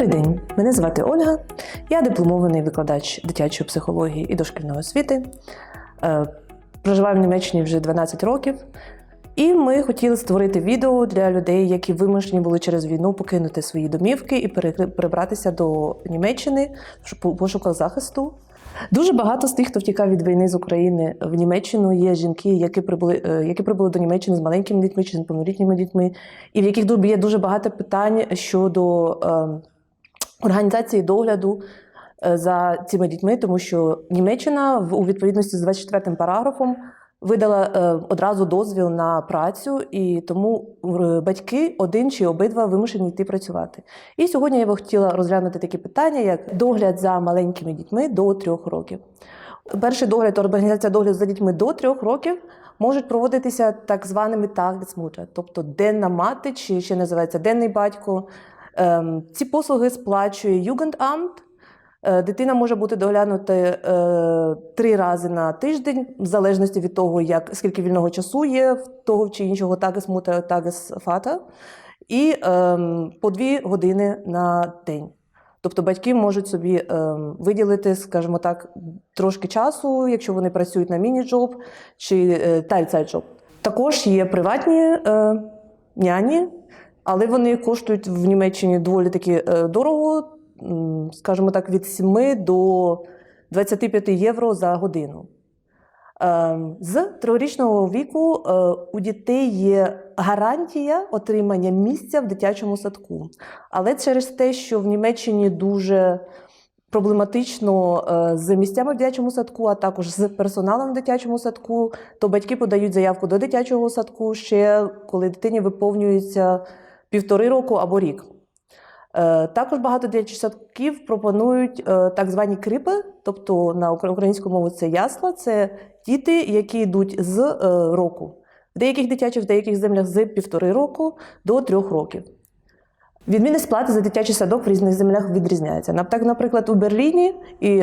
Добрий день, мене звати Ольга. Я дипломований викладач дитячої психології і дошкільної освіти. Е, Проживаю в Німеччині вже 12 років. І ми хотіли створити відео для людей, які вимушені були через війну покинути свої домівки і перебратися до Німеччини в пошуках захисту. Дуже багато з тих, хто втікав від війни з України в Німеччину, є жінки, які прибули, е, які прибули до Німеччини з маленькими дітьми чи з неповнолітніми дітьми, і в яких є дуже багато питань щодо е, організації догляду е, за цими дітьми, тому що Німеччина у відповідності з 24 параграфом видала е, одразу дозвіл на працю, і тому е, батьки один чи обидва вимушені йти працювати. І сьогодні я би хотіла розглянути такі питання, як догляд за маленькими дітьми до трьох років. Перший догляд, організація догляду за дітьми до трьох років можуть проводитися так званими Tagesmutter, тобто денна мати, чи ще називається денний батько. Ем, Ці послуги сплачує Jugendamt. Е, Дитина може бути доглянута е, три рази на тиждень, в залежності від того, як, скільки вільного часу є в того чи іншого Tagesmutter, Tagesvater, і ем, по дві години на день. Тобто батьки можуть собі ем, виділити, скажімо так, трошки часу, якщо вони працюють на міні-джоб чи е, тайцайджоб. Також є приватні няні, але вони коштують в Німеччині доволі таки е, дорого, скажімо так, від 7 до 25 євро за годину. Ем, З трьохрічного віку е, у дітей є гарантія отримання місця в дитячому садку. Але через те, що в Німеччині дуже проблематично е, з місцями в дитячому садку, а також з персоналом в дитячому садку, то батьки подають заявку до дитячого садку ще коли дитині виповнюється півтори року або рік. Е, Також багато дитячих садків пропонують е, так звані крипи, тобто на українську мову це ясла, це діти, які йдуть з е, року. В деяких дитячих, в деяких землях з півтори року до трьох років. Відмінність сплати за дитячий садок в різних землях відрізняється. Так, наприклад, у Берліні і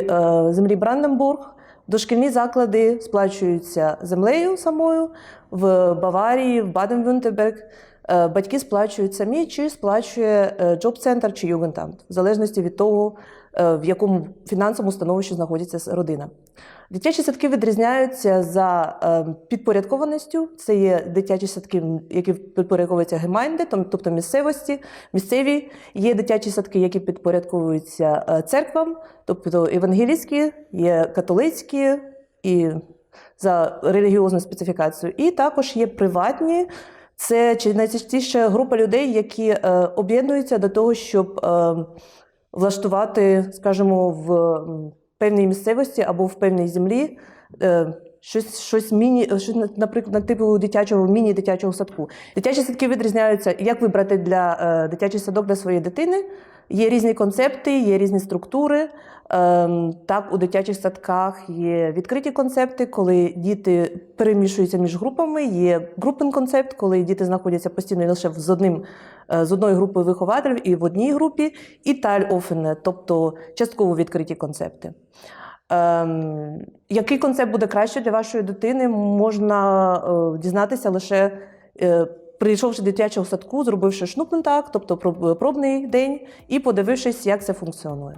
землі Бранденбург дошкільні заклади сплачуються землею самою, в Баварії, в Баден-Вюртемберг е, батьки сплачують самі, чи сплачує е, джоб-центр чи Югентамт, в залежності від того, в якому фінансовому становищі знаходиться родина. Дитячі садки відрізняються за е, підпорядкованістю. Це є дитячі садки, які підпорядковуються гемайнде, тобто місцевості, місцеві. Є дитячі садки, які підпорядковуються е, церквам, тобто евангелійські, є католицькі і за релігіозну специфікацію. І також є приватні. Це чи найчастіше група людей, які е, об'єднуються до того, щоб е, влаштувати, скажімо, в певній місцевості або в певній землі е, щось, щось міні, щось, наприклад, на типу дитячого міні-дитячого садку. Дитячі садки відрізняються, як вибрати для е, дитячий садок для своєї дитини. Є різні концепти, є різні структури. Ем, Так, у дитячих садках є відкриті концепти, коли діти перемішуються між групами. Є групен концепт, коли діти знаходяться постійно лише з одним з одної групи вихователів і в одній групі, і тайль-офене, тобто частково відкриті концепти. Ем, який концепт буде краще для вашої дитини, можна е, дізнатися лише е, прийшовши до дитячого садку, зробивши шнупентак, тобто проб- пробний день, і подивившись, як це функціонує.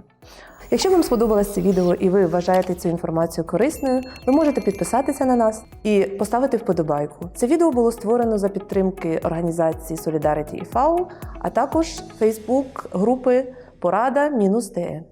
Якщо вам сподобалось це відео і ви вважаєте цю інформацію корисною, ви можете підписатися на нас і поставити вподобайку. Це відео було створено за підтримки організації Solidarity і ФАУ, а також Facebook групи Порада-ТЕ.